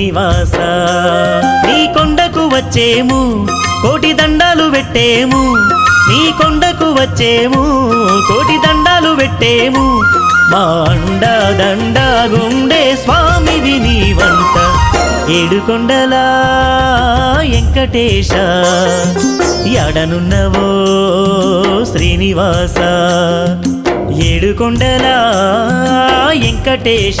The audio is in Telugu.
నివాస. నీ కొండకు వచ్చేము కోటి దండాలు పెట్టేము. నీ కొండకు వచ్చేము కోటి దండాలు పెట్టేము. మా అండ దండ గుండే స్వామివి నీవంట ఏడుకొండలా వెంకటేశ. ఎడనున్నవో శ్రీనివాస. ఏడుకొండలా వెంకటేశ.